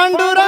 ಪಾಂಡುರ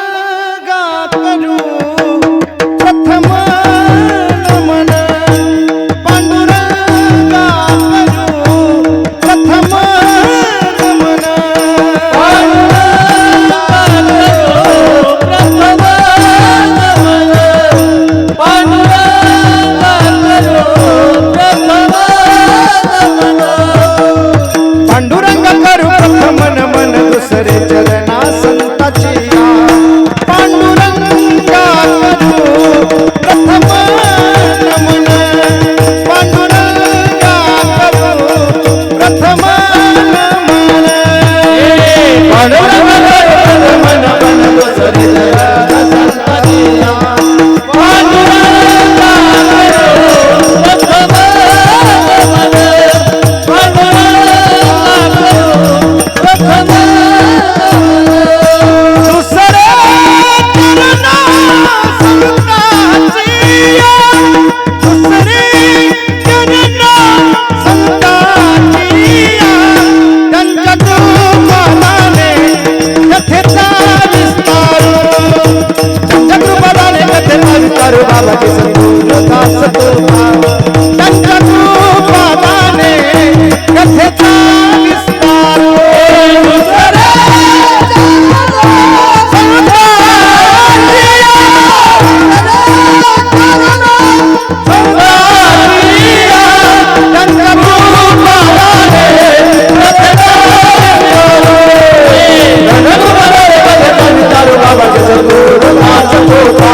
अक्त pagan, बादे, कख dabei कशता पिस्ता एंबद एटरे, जाचराचा और शाता हर दिया जात्गेट्जाचाच। बादे confession हरे लोगंति सभार तरिया जाचराचाच। जाता हरो